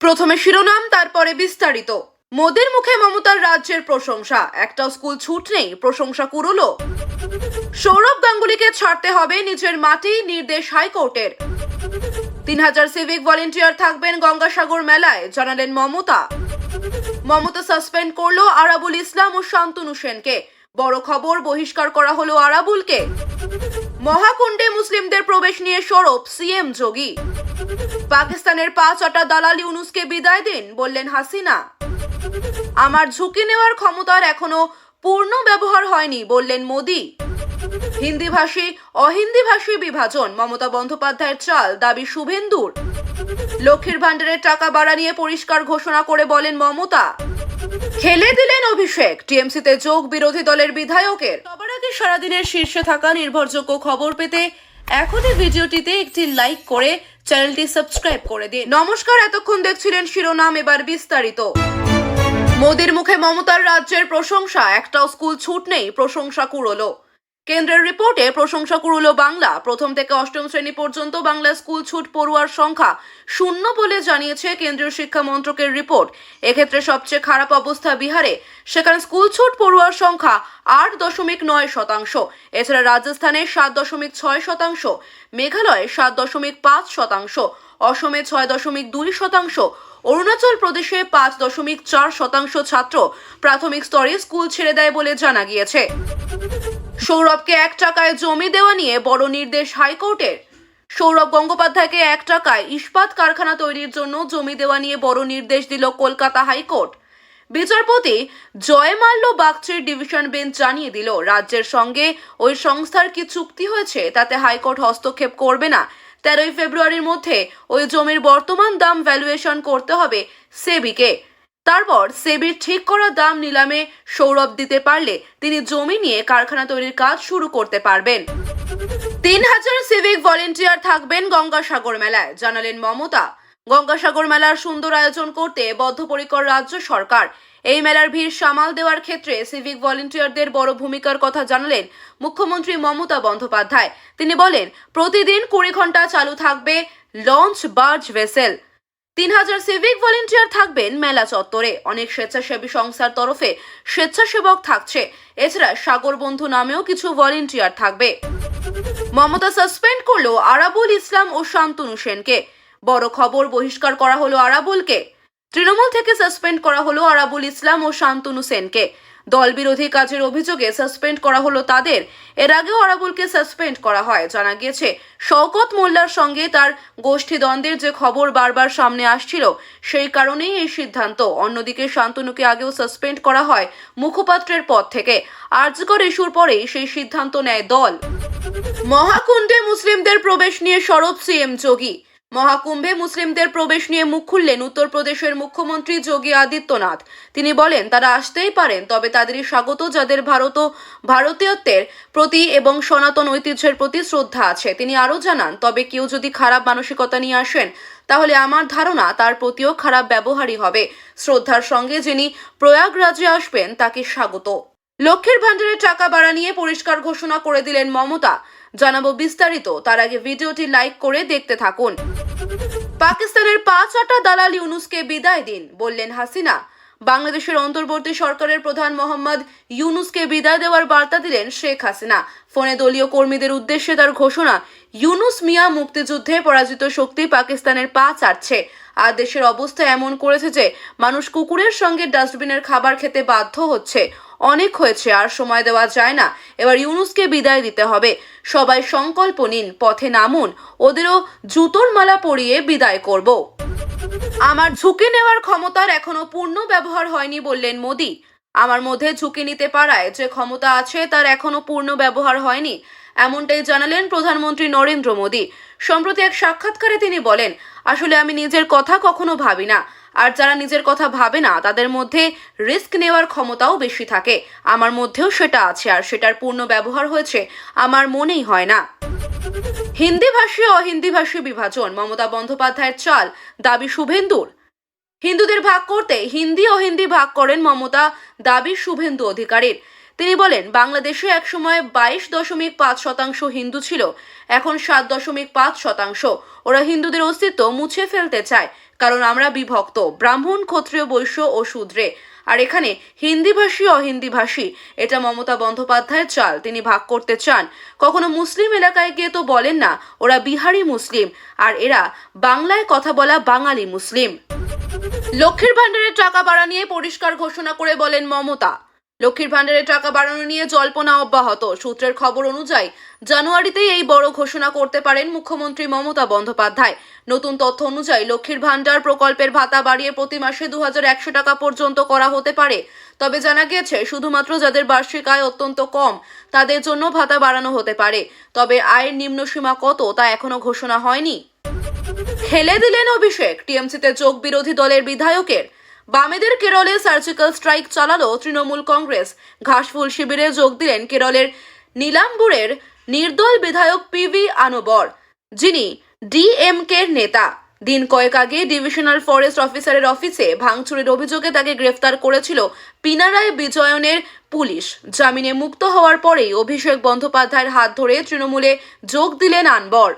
প্রথমে শিরোনাম, তারপরে বিস্তারিত। মোদের মুখে মমতার রাজ্যের প্রশংসা। একটা স্কুল ছুট নেই, প্রশংসা কুরুলো সৌরভ গাঙ্গুলিকে ছাড়তে হবে নিজের মাটি, নির্দেশ হাইকোর্টের। তিন হাজার সিভিক ভলেন্টিয়ার থাকবেন গঙ্গাসাগর মেলায়, জানালেন মমতা। মমতা সাসপেন্ড করল আরাবুল ইসলাম ও শান্তনু সেনকে। বড় খবর, বহিষ্কার করা হলো আরাবুলকে। মহাকুণ্ডে মুসলিমদের প্রবেশ নিয়ে সরব সিএম যোগী। পাকিস্তানের পাঁচ আটা দালাল ইউনুসকে বিদায় দিন, বললেন হাসিনা। আমার ঝুঁকি নেওয়ার ক্ষমতার এখনও পূর্ণ ব্যবহার হয়নি, বললেন মোদি। হিন্দিভাষী, অহিন্দিভাষী বিভাজন, মমতা বন্দ্যোপাধ্যায়ের চাল, দাবি শুভেন্দুর। লক্ষ্মীর ভাণ্ডারের টাকা বাড়া নিয়ে পরিষ্কার ঘোষণা করে বলেন মমতা। খেলে দিলেন অভিষেক, টিএমসিতে যোগ বিরোধী দলের বিধায়কের। আগে সারাদিনের শীর্ষে থাকা নির্ভরযোগ্য খবর পেতে এখনই ভিডিওটিতে একটি লাইক করে চ্যানেলটি সাবস্ক্রাইব করে দিন। নমস্কার, এতক্ষণ দেখছিলেন শিরোনাম, এবার বিস্তারিত। মোদীর মুখে মমতার রাজ্যের প্রশংসা, একটাও স্কুল ছুট নেই, প্রশংসা কুড়োলো। কেন্দ্রের রিপোর্টে প্রশংসা কুড়ুলো বাংলা। প্রথম থেকে অষ্টম শ্রেণি পর্যন্ত বাংলা স্কুল ছুট পড়ুয়ার সংখ্যা শূন্য বলে জানিয়েছে কেন্দ্রীয় শিক্ষা মন্ত্রকের রিপোর্ট। এক্ষেত্রে সবচেয়ে খারাপ অবস্থা বিহারে। সেখানে স্কুল ছুট পড়ুয়ার সংখ্যা আট দশমিক নয় শতাংশ। এছাড়া রাজস্থানে সাত দশমিক ছয় শতাংশ, মেঘালয়ে সাত দশমিক পাঁচ শতাংশ, অসমে ছয় দশমিক দুই শতাংশ, অরুণাচল প্রদেশে পাঁচ দশমিক চার শতাংশ ছাত্র প্রাথমিক স্তরে স্কুল ছেড়ে দেয় বলে জানা গিয়েছে। সৌরভকে এক টাকায় জমি দেওয়া নিয়ে বড় নির্দেশ হাইকোর্টের। সৌরভ গঙ্গোপাধ্যায়কে এক টাকায় ইস্পাত কারখানা তৈরির জন্য জমি দেওয়া নিয়ে বড় নির্দেশ দিল কলকাতা হাইকোর্ট। বিচারপতি জয়মাল্য বাগচির ডিভিশন বেঞ্চ জানিয়ে দিল, রাজ্যের সঙ্গে ওই সংস্থার কি চুক্তি হয়েছে তাতে হাইকোর্ট হস্তক্ষেপ করবে না। তেরোই ফেব্রুয়ারির মধ্যে ওই জমির বর্তমান দাম ভ্যালুয়েশন করতে হবে সেবিকে। তারপর সেবির ঠিক করা দাম নিলামে সৌরভ দিতে পারলে তিনি জমি নিয়ে কারখানা তৈরির কাজ শুরু করতে পারবেন। তিন হাজার সিভিক ভলেন্টিয়ার থাকবেন গঙ্গাসাগর মেলায়, জানালেন মমতা। গঙ্গাসাগর মেলার সুন্দর আয়োজন করতে বদ্ধপরিকর রাজ্য সরকার। এই মেলার ভিড় সামাল দেওয়ার ক্ষেত্রে সিভিক ভলেন্টিয়ারদের বড় ভূমিকার কথা জানালেন মুখ্যমন্ত্রী মমতা বন্দ্যোপাধ্যায়। তিনি বলেন, প্রতিদিন কুড়ি ঘণ্টা চালু থাকবে লঞ্চ বার্জ ভেসেল। তিন হাজার সিভিক ভলেন্টিয়ার থাকবেন মেলা চত্বরে। অনেক স্বেচ্ছাসেবী সংস্থার তরফে স্বেচ্ছাসেবক থাকছে। এছাড়া সাগর বন্ধু নামেও কিছু ভলেন্টিয়ার থাকবে। মমতা সাসপেন্ড করল আরাবুল ইসলাম ও শান্তনু সেনকে। বড় খবর বহিষ্কার করা হলো আরাবুলকে। তৃণমূল থেকে সাসপেন্ড করা হলো আরাবুল ইসলাম ও শান্তনু সেনকে। দল বিরোধী কাজের অভিযোগে সাসপেন্ড করা হলো তাদের। এর আগেও আরাবুলকে সাসপেন্ড করা হয়। জানা গিয়েছে, শওকত মোল্লার সঙ্গে তার গোষ্ঠী দ্বন্দ্বের যে খবর বারবার সামনে আসছিল, সেই কারণেই এই সিদ্ধান্ত। অন্যদিকে শান্তনুকে আগেও সাসপেন্ড করা হয় মুখপাত্রের পদ থেকে। আর্যকর ইস্যুর পরেই সেই সিদ্ধান্ত নেয় দল। মহাকুণ্ডে মুসলিমদের প্রবেশ নিয়ে সরব সিএম যোগী। মহাকুম্ভে মুসলিমদের প্রবেশ নিয়ে মুখ খুললেন উত্তরপ্রদেশের মুখ্যমন্ত্রী যোগী আদিত্যনাথ। তিনি বলেন, তারা আসতেই পারেন, তবে তাদেরই স্বাগত, যাদের ভারত ভারতীয়ত্বের প্রতি এবং সনাতন ঐতিহ্যের প্রতি শ্রদ্ধা আছে। তিনি আরও জানান, তবে কেউ যদি খারাপ মানসিকতা নিয়ে আসেন, তাহলে আমার ধারণা তার প্রতিও খারাপ ব্যবহারই হবে। শ্রদ্ধার সঙ্গে যিনি প্রয়াগরাজে আসবেন, তাকে স্বাগত। লক্ষ্যের ভাণ্ডারের টাকা বাড়া নিয়ে পরিষ্কার ঘোষণা করে দিলেন মমতা। জানাব বিস্তারিত, তার আগে ভিডিওটি লাইক করে দেখতে থাকুন। পাকিস্তানের পাঁচ আটা দালাল ইউনুসকে বিদায় দিন, বললেন হাসিনা। বাংলাদেশের অন্তর্বর্তী সরকারের প্রধান মোহাম্মদ ইউনুসকে বিদায় দেওয়ার বার্তা দিলেন শেখ হাসিনা। ফোনে দলীয় কর্মীদের উদ্দেশ্যে তার ঘোষণা, ইউনুস মিয়া মুক্তিযুদ্ধে পরাজিত শক্তি পাকিস্তানের পা চাটছে আর দেশের অবস্থা এমন করেছে যে, মানুষ কুকুরের সঙ্গে ডাস্টবিনের খাবার খেতে বাধ্য হচ্ছে। অনেক হয়েছে, আর সময় দেওয়া যায় না। এবার ইউনুসকে বিদায় দিতে হবে। সবাই সংকল্প নিন, পথে নামুন। ওদেরও জুতোর মালা পরিয়ে বিদায় করব। আমার ঝুঁকি নেওয়ার ক্ষমতার এখনও পূর্ণ ব্যবহার হয়নি বললেন মোদি। আমার মধ্যে ঝুঁকি নিতে পারায় যে ক্ষমতা আছে তার এখনও পূর্ণ ব্যবহার হয়নি, এমনটাই জানালেন প্রধানমন্ত্রী নরেন্দ্র মোদী। সম্প্রতি এক সাক্ষাৎকারে তিনি বলেন, আসলে আমি নিজের কথা কখনো ভাবি না। আর যারা নিজের কথা ভাবে না, তাদের মধ্যে রিস্ক নেওয়ার ক্ষমতাও বেশি থাকে। আমার মধ্যেও সেটা আছে, আর সেটার পূর্ণ ব্যবহার হয়েছে আমার মনেই হয় না। হিন্দি ভাষী হিন্দিভাষী অহিন্দিভাষী বিভাজন, মমতা বন্দ্যোপাধ্যায়ের চাল, দাবি শুভেন্দুর। হিন্দুদের ভাগ করতে হিন্দি ও হিন্দি ভাগ করেন মমতা, দাবি শুভেন্দু অধিকারীর। তিনি বলেন, বাংলাদেশে একসময় বাইশ দশমিক পাঁচ শতাংশ হিন্দু ছিল, এখন সাত দশমিক পাঁচ শতাংশ। ওরা হিন্দুদের অস্তিত্ব মুছে ফেলতে চায়, কারণ আমরা বিভক্ত, ব্রাহ্মণ, ক্ষত্রিয়, বৈশ্য ও শূদ্রে। আর এখানে হিন্দিভাষী, অহিন্দিভাষী, এটা মমতা বন্দ্যোপাধ্যায়ের চাল, তিনি ভাগ করতে চান। কখনো মুসলিম এলাকায় গিয়ে তো বলেন না, ওরা বিহারি মুসলিম, আর এরা বাংলায় কথা বলা বাঙালি মুসলিম। লক্ষ্মীর ভাণ্ডারের টাকা বাড়া নিয়ে পরিষ্কার ঘোষণা করে বলেন মমতা। লক্ষ্মীর ভাণ্ডারের টাকা বাড়ানো নিয়ে জল্পনা অব্যাহত। সূত্রের খবর অনুযায়ী, জানুয়ারিতেই এই বড় ঘোষণা করতে পারেন মুখ্যমন্ত্রী মমতা বন্দ্যোপাধ্যায়। নতুন তথ্য অনুযায়ী, লক্ষ্মীর ভাণ্ডার প্রকল্পের ভাতা বাড়িয়ে প্রতি মাসে দু টাকা পর্যন্ত করা হতে পারে। তবে জানা গিয়েছে, শুধুমাত্র যাদের বার্ষিক আয় অত্যন্ত কম, তাদের জন্য ভাতা বাড়ানো হতে পারে। তবে আয়ের নিম্নসীমা কত, তা এখনও ঘোষণা হয়নি। খেলে দিলেন অভিষেক। টিএমসিতে যোগ বিরোধী দলের বিধায়কের বামেদের কেরলে সার্জিক্যাল স্ট্রাইক চালালো তৃণমূল কংগ্রেস। ঘাসফুল শিবিরে যোগ দিলেন কেরলের নীলাম্বুরের নির্দল বিধায়ক পিভি আনোবর, যিনি ডিএমকের নেতা। দিন কয়েক আগে ডিভিশনাল ফরেস্ট অফিসারের অফিসে ভাঙচুরের অভিযোগে তাকে গ্রেফতার করেছিল পিনারায় বিজয়নের পুলিশ। জামিনে মুক্ত হওয়ার পরেই অভিষেক বন্দ্যোপাধ্যায়ের হাত ধরে তৃণমূলে যোগ দিলেন আনবর।